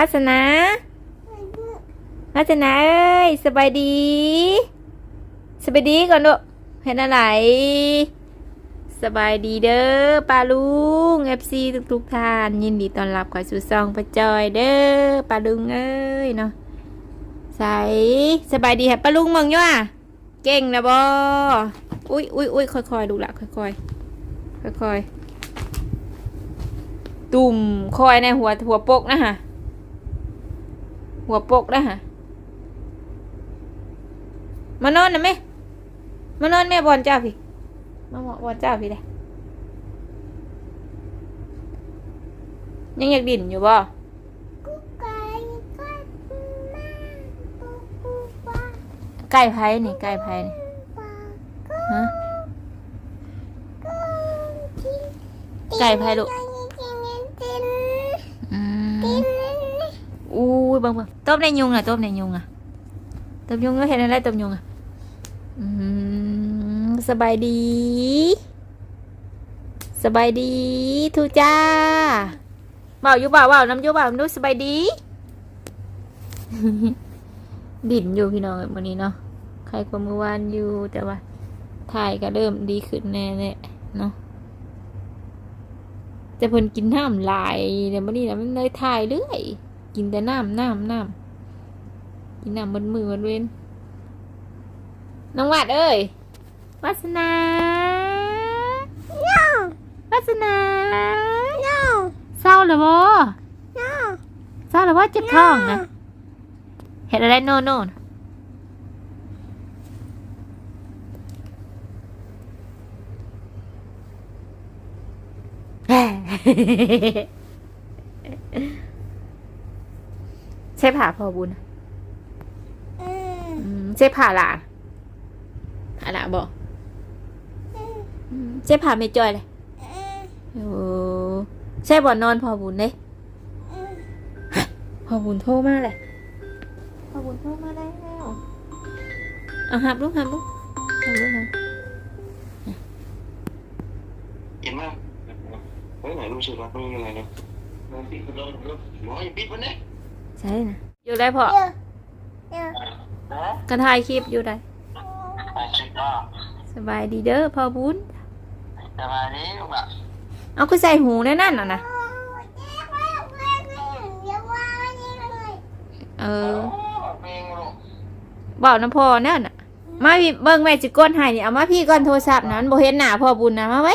วาสนาวาสนาเอ้ยสบายดี สบายดีก่อนลูเห็นอะไร สบายดีเด้อป้าลุงเอฟซีทุกๆท่าน ยินดีต้อนรับเขอสู่ซองประจอยเด้อป้าลุงเอ้ยเนาะใสสบายดีฮะป้าลุงมึงยู่อะเก่งนะบออุ้ยอุ้ยอุ้ยค่อยๆดูละค่อยๆค่อยๆตุ่มคอยในหัวหัวปกนะฮะ หัวปกได้ฮะมานอนนะแม่มานอนแม่บอลเจ้าพี่มาหมอบอลเจ้าพี่ได้ยังอยากดิ่นอยู่บ่กุ๊กไก่ไพ่นี่ใกล้ไพ่นี่ฮะไก่ไพ่ลูกนกิน อืม กิน อู้ยเบังเบังต้มในยุงอะต้มในยุงอะต้มยุงก็เห็นอะไรต้มยุงอะอืมสบายดี สบายดีทูจ้าเบาอยู่เบาเบาน้ำอยู่เบาน้ำดูสบายดีดิ่นอยู่พี่น้องวันนี้เนาะใครกว่าเมื่อวานอยู่แต่ว่าถ่ายก็เริ่มดีขึ้นแน่ๆเนาะแต่เพิ่นกินน้ำหลายเดี๋ยววันนี้นะมันเลยถ่ายเรื่อย กินแต่น้ำน้ำน้ำกินน้ำบนมือบนเว้นน้องวัดเอ้ยวาสนา no วาสนา no เศร้าเหรอบ่ no เศร้าเหรอว่าเจ็บท้องนะเห็นอะไรโน่นโน่น ใช่ผ่าพอบุญอืมอืมใช่ผ่าหล่ะหาหล่ะบอกอืมอืมใช่ผ่าไม่จอยเลยอืมโอ้ใช่บ่อนนอนพอบุญเด้อืมพอบุญโทรมาเลยพอบุญโทรมาแล้วเอาหับลูกหับลูกหับลูกหับเห็นไหมเฮ้ยไหนรู้สึกว่าตรงนี้อะไรเนี่ยมันปิดมันหมออย่าปิดมันเนี่ย ใช่นะอยู่ได้พอเดี๋ยวเดี๋ยวนะกระถ่ายคลิปอยู่ได้ไอ้ชิบ้าสบายดีเด้อพอบุญสบายดีลูกอะเอาคือใส่หูในนั่นน่ะนะโอ้ยเจ๊ไว้ไว้ไว้เดี๋ยวว่าไว้นี่เลยเอเอออเพลงลูกบอกน้ำพอนั่นน่ะ มาพี่เบิ่งแม่จิก้นให้นี่เอามาพี่ก่อนโทรศัพท์นะมันบ่เห็นหน้าพอบุญนะมาไว้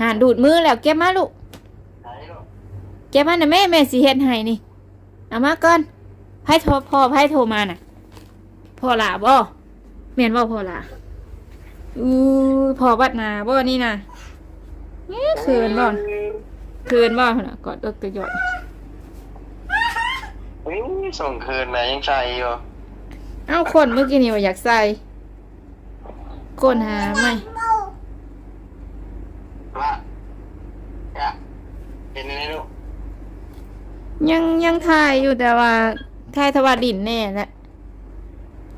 หานดูดมือแล้วเก็บมาลูกไหนลูกเก็บมาน่ะแม่แม่สิเฮ็ดให้นี่ เอามาก่อนไพ่โทรพ่อไพ่โทรมาน่ะพ่อหล่าบ่แม่นบ่พ่อหล่าอู้พ่อบัดหนาบ่นี่น่ะเอ๊ะคืนบ่คืนบ่น่ะกอดเอิกกระยอดเฮ้ยส่งคืนนะยังใส่อยู่เอ้าคนเมื่อกี้นี่ว่าอยากใส่ก้นหาไหม โม่ ว่าอะเป็นยังไงลูก ยังยังถ่ายอยู่แต่ว่าถ่ายทว่าดินแน่แหละ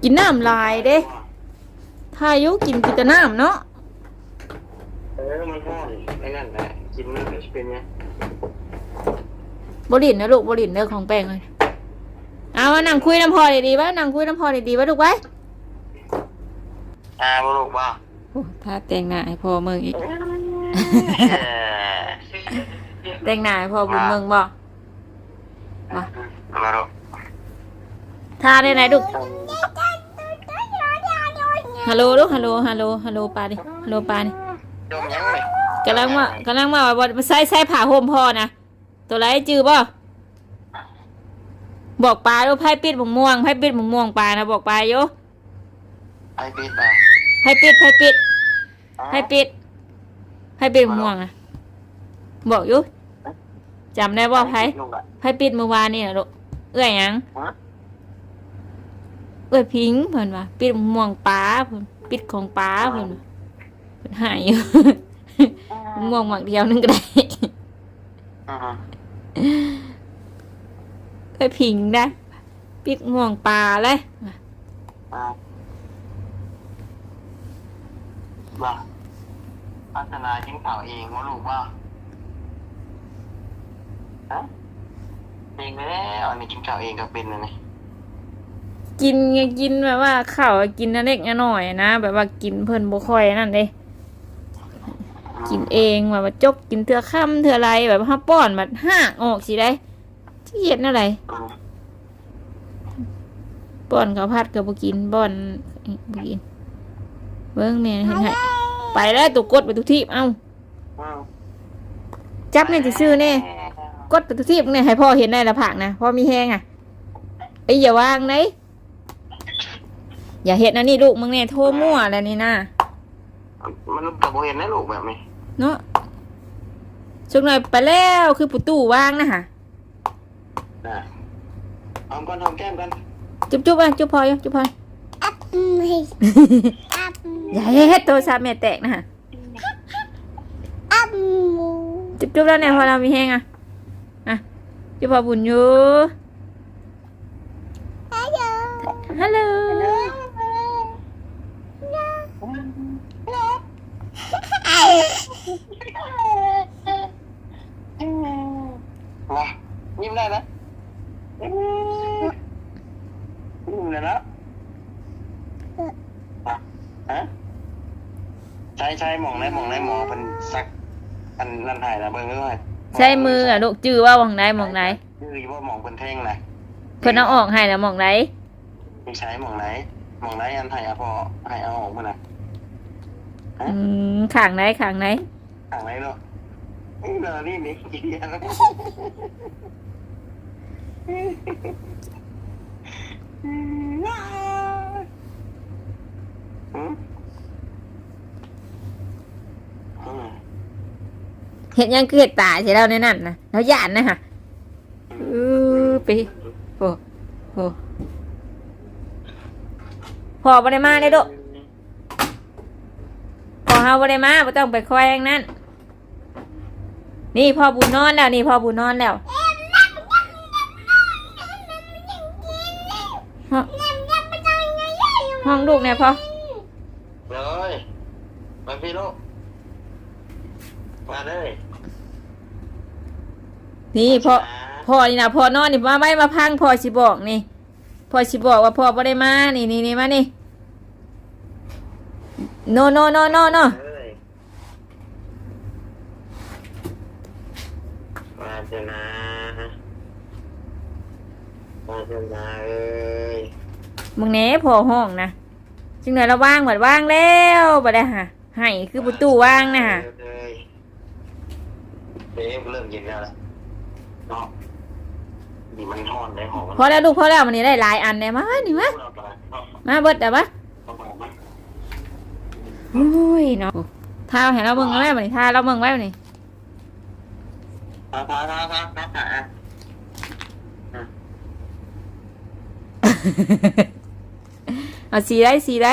กินน้ำลายเด้ถ่ายอยู่กินกินแต่น้ำเนาะเออมันห้อนไอ้นั่นแหละกินมันจะเป็นไงบรินนะลูกบรินเนื้อของแป้งเลยเอามานั่งคุยน้ำพอดีๆวะนั่งคุยน้ำพอดีๆวะลูกไว้อ่าบ่ลูกว่าโอ้ถ้าแต่งหน้าให้พ่อมึงอีกเออแต่งหน้าให้พ่อบุญมึงบ่ มาลูกท่าได้ไหนลูกฮัลโหลลูกฮัลโหลฮัลโหลฮัลโหลปลาดิฮัลโหลปลาดิจมยังเลยกำลังว่ากำลังว่าว่าใส่ใส่ผ้าห่มพ่อนะตัวไรจือบ่บอกปลาลูกไพ่ปิดหมงม่วงไพ่ปิดหมงม่วงปลานะบอกปลาโยไอ้ปิดอะไพ่ปิดไพ่ปิดไพ่ปิดไพ่ปิดหมงม่วงนะบอกอยู่ จำได้บ่ไพ่ลูกอะไพ่ปิดเมื่อวานนี่นะลูกเอื้อยหยังฮะเอื้อยพิงเพิ่นว่าปิดหมงม่วงปลาเพิ่นปิดของปลาเพิ่นว่าเพิ่นหายอยู่หมงม่วงหมักเดียวนึงก็ได้อือฮึเอื้อยพิงได้ปิดม่วงปลาเลยอ่าว่าพัฒนากินข้าวเองว่าลูกว่า ฮะเองแล้วอันนี้กินข้าวเองก็เป็นนะนี่กินไงกินแบบว่าข้าวกินนั่นเล็กน้อยนะแบบว่ากินเพิ่นบ่ค่อยนั่นเด้กินเองแบบว่าจกกินเทื่อค่ำเทื่อไรแบบว่าป้อนแบบห้ากออกสิได้ที่เฮ็ดนั่นไรอืมป้อนข้าวผัดก็บ่กินป้อนบ่กินเบิ่งแม่เห็นให้ไปแล้วตุกกดไปทุกที่เอ้าอืมจับแม่สิซื้อแน่ กดไปทุกที่เนี่ยให้พ่อเห็นได้ละผักนะพ่อมีแฮงอะไอ้ยอย่าวางไหนอย่าเฮ็ดนะนี่ลูกมึงเนี่ยโทรมั่วแล้วนี่นะมันกับโบเห็นนะลูกแบบนี้เนาะช่วงหน่อยไปแล้วคือประตูว่างนะฮะนะเอาก้อนหอมแก้มกันจุ๊บจุ๊บอะจุ๊บพออยู่จุ๊บพออับไม่อับอย่าเฮ็ดโทรศัพท์แม่แตกนะฮะอับมูจุ๊บจุ๊บแล้วเนี่ยพอเรามีแห้งอะอ่ะจุ๊บพอบุญอยู่ฮัลโหลฮัลโหลมายิ้มได้นะยิ้มเลยนะฮะใช้ใช้มองได้มองได้หมอเป็นสักอันนั่นถ่ายนะเบิ่งด้วย ใช้มืออะลูกจื้อว่าหมองไหนหมองไหนคือว่าหมองเป็นเท่งนะเพิ่นเอาออกให้แล้วหมองไหนไม่ใช้หมองไหนหมองไหนอันถ่ายอะพอให้เอาออกมานะอืมข้างไหนข้างไหนทางไหนเนาะนี่เนอะนี่นี่กี่อันแล้วอืมอืม เห็นยังคือเห็ดตาใช่แล้วในนั่นนะแล้วย่านนะฮะเออไปโอ้โหพอบ่ได้มาเลยโดพอเฮาบ่ได้มาบ่ต้องไปคอยอย่างนั้น นี่พ่อบุญนอนแล้ว นี่พ่อบุญนอนแล้วห้องห้องลูกเนี่ยพอเลยมาพี่ลูก มาเลยนี่พอพ่อนี่นะพ่อนอนนี่มาไม่มาพังพ่อสิบอกนี่พ่อสิบอกว่าพ่อบ่ได้มานี่นี่นี่มานี่โนโนโนโนโนเลยมาเถอะนะมาเถอะนะเอ้ยมึงแหน่พ่อห้องนะจึงหน่อยเราว่างบัดว่างแล้วบัดได้ฮะให้คือประตูว่างนะฮะ เอ้ยเอ๊ะเริ่มเย็นแล้วล่ะเนาะนี่มันทอนได้หอมมันพอแล้วลูกพอแล้วมันนี่ได้หลายอันเลยมานี่มามาเบิดแต่ปะโอ้ยเนาะท่าเห็นเราเบิ่งแล้วมันนี่ท่าเราเบิ่งไว้มันนี่ทาทาทาทาทาทาเอาสีได้สีได้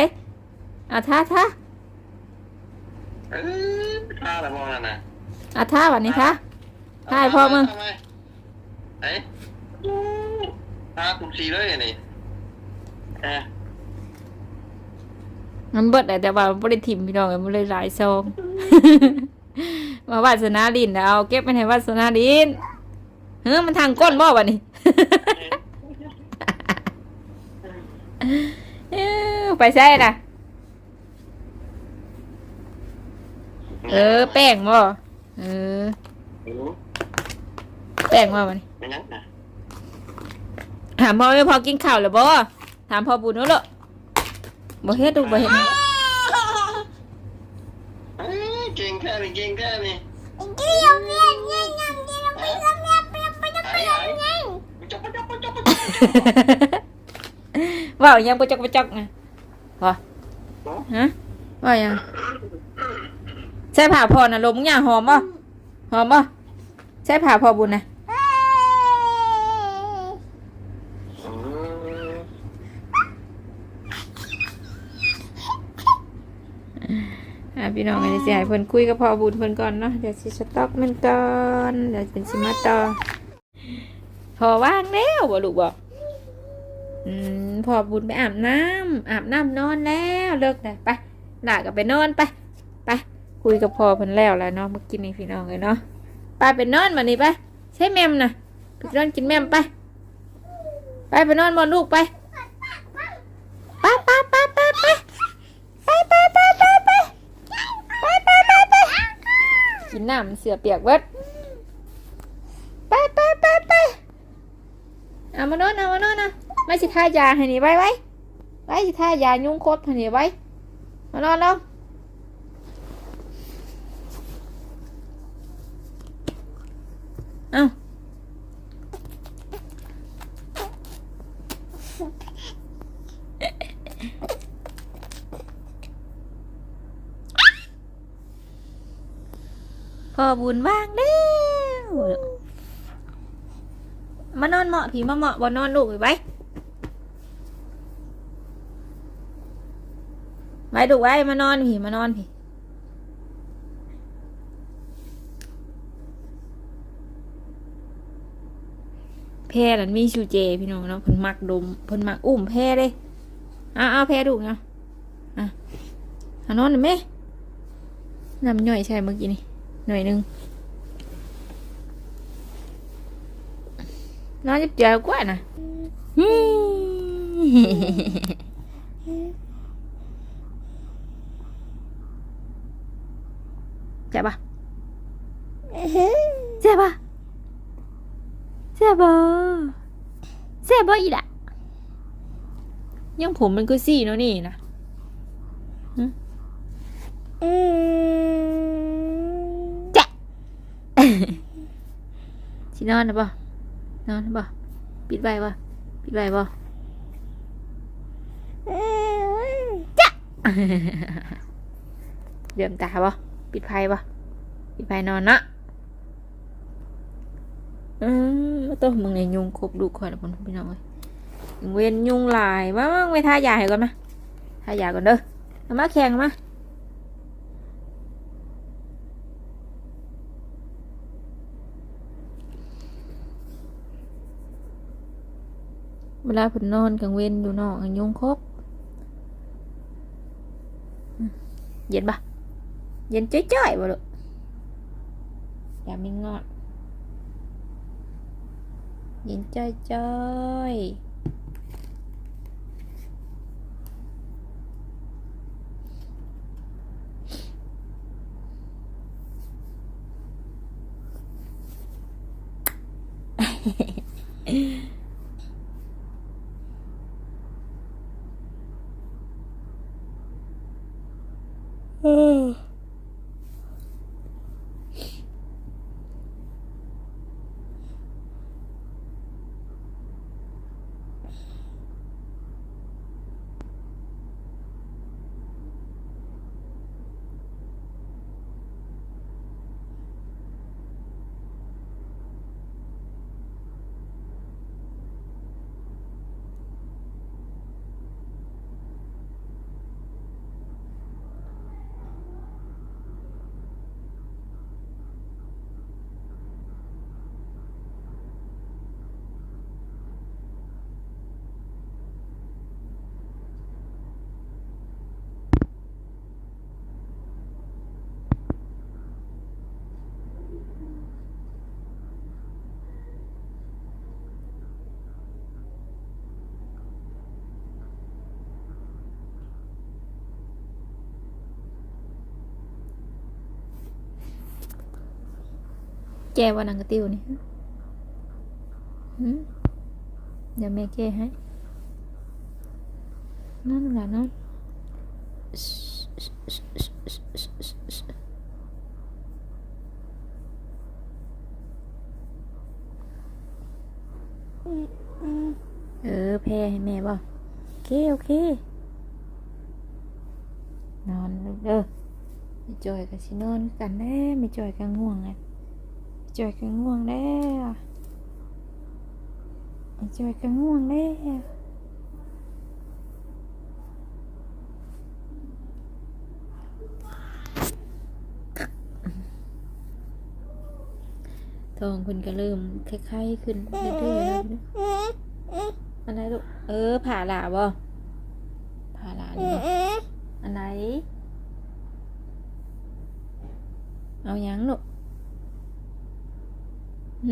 เอาท่าท่าเอ้ยทาอะไรมองนั่นน่ะเอาท่าวันนี้ท่าทาให้พ่อมึงทำไเอ้ยทาคุณสีเลยอันนี่เอ๊ะมันเบิดแต่ว่าบ่ได้ถิ่มพี่น้องมันเลยหลายซองมาวาสนาดินเอาเก็บไปให้วาสนาดินเฮ้ยมันทางก้นบ่วะนี่เอ้อไปใช่น่ะ เออ แป้งบ่ เออแป้งบ่วะนี่เป็นยังไงถามพ่อไม่พอกินข้าวหรือบ่ถามพ่อบุญนู้นเหรอบ่เฮ็ดดูบ่เฮ็ดเอ้ยเก่งแค่นี้เก่งแค่นี้เดี๋ยวเรียนเรียนยังเดี๋ยวไปทำงานไปไปทำงานยังจับจับจับจับว่าวยังปะจอกปะจอกไงพอฮะว่ายังใช่ผ่าพอนะลมมึงอย่างหอมป่ะหอมป่ะใช่ผ่าพอบุญน่ะพี่น้องเดี๋ยวสิให้เพิ่นคุยกับพ่อบุญเพิ่นก่อนเนาะเดี๋ยวสิสต็อกมันก่อนเดี๋ยวเป็นสิมาต่อพอว่างแล้วบ่ลูกบ่อืมพอบุญไปอาบน้ำอาบน้ำนอนแล้วเลิกได้ไปหลากับไปนอนไป คุยกับพ่อเพิ่นแล้วแหล้วเนาะเมื่อกี้นี้พี่น้องเลยเนาะไปไปนอนมานี่ไปใช้แมมนะไปนอนกินแมมไป ไปไปนอนบนลูกไปไปไปไปไปไปไปไปไปไปไปไปไปไปไปกินน้ำเสือเปียกเบิดไปไปไปไปเอามานอนเอามานอนนะไม่สิทายาให้นี่ไว้ไว้ไว้สิทายายุ่งคดให้นี่ไว้มานอนแล้ว พอบุญว่างแล้วมานอนเหมาะผีมาเหมาะบนนอนลูกไปไว้ไว้ลูไว้มานอนผีมานอนผีแพร่นั่นมีชูเจพี่น้องเนาะเพิ่นมักดมเพิ่นมักอุ้มแพร่เลยเอาเอาแพร่ดูเนาะอะนอนหน่อยไหมน้ำย่อยใช่เมื่อกี้นี่ หน่อยหนึงน้อนจะเจอกว่านะเจ็บปะเจ็บปะเจ็บปะเจ็บปะอีละยังผมมันก็สี่เนาะนี่นะอืม จ๊ะ สินอนนะปะนอนนะปะปิดใบปะปิดใบปะอืมเดือมตาปะปิดไฟปะปิดไฟนอนนะอืมมาตัวมึงเนี่ยยุงครบดูก่อนนะพ่อพี่น้องเอ้ยเวียนยุงหลายมามาไปทายาให้ก่อนมาทายาก่อนเด้อเอามาแข่งมา วลาเพิ่นนอนกลางเว้นอยู่นอกยุงคบเย็นปะเย็นจ้อยๆบ่ลูกอย่ามีงอดเย็นจ้อยจ้ กว่านังกระติวนี่เดี๋ยวแม่แก้ให้นั่นแหละนั่นเออแพ้ให้แม่บ่โอเค โอเค นอนลูกเด้อไม่จอยกับชินอนคือกันแน่ไม่จอยกับง่วงไง จอยกับง่วงแล้วไม่จอยกับง่วงแล้วทองคุณก็เริ่มคล้ายๆขึ้นเรื่อยๆแล้วนะอืมอืมอะไรลูก เออ ผ่าหลาบ่ผ่าหลาอืนี่มบ่อืมอะไรเอาหยังลูก น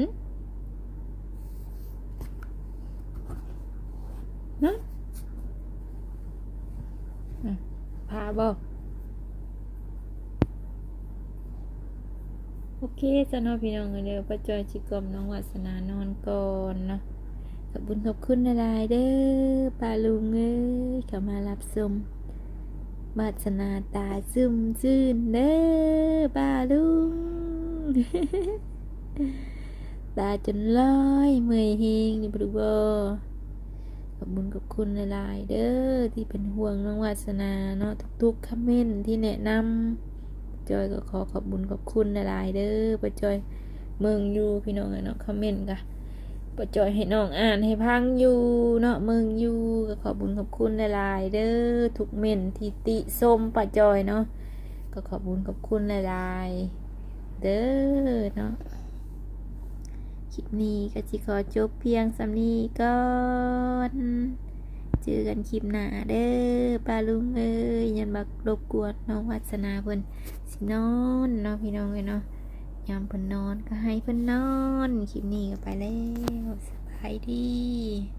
ะอะพาบอโอเคจะนาะพี่น้องเดี๋ยวป้าจอยจิกลมน้องวัสนานอนก่อนเนาะขอบุญขอบคุณหลายเด้อป้าลุงเอ้ยเข้ามารับชมวาสนาตาซึมซื่นเด้อป้าลุง ตาจนลอยเมื่อยเฮงนี่บรูบอขอบคุญขอบคุณหลายๆเด้อที่เป็นห่วงน้องวาสนาเนาะทุกๆคอมเมนต์ที่แนะนำจอยก็ขอขอบคุญขอบคุณหลายๆเด้อป้าจอยเมืองอยู่พี่น้องเนาะคอมเมนต์กะป้าจอยให้น้องอ่านให้พังอยู่เนาะเมืองอยู่ก็ขอบคุญขอบคุณหลายๆเด้อทุกเมนที่ติส้มป้าจอยเนาะก็ขอบคุญขอบคุณหลายๆเด้อเนาะ คลิปนี้ก็จิขอจบเพียงสำนีก่อนเจอกันคลิปหน้าเด้อปลาลุงเอ้ยยันบักรบกวนน้องวัสนาเพิ่นสินอนเนาะพี่น้องเลยเนาะยามเพิ่นนอนก็ให้เพิ่นนอน คลิปนี้ก็ไปแล้วสบายดี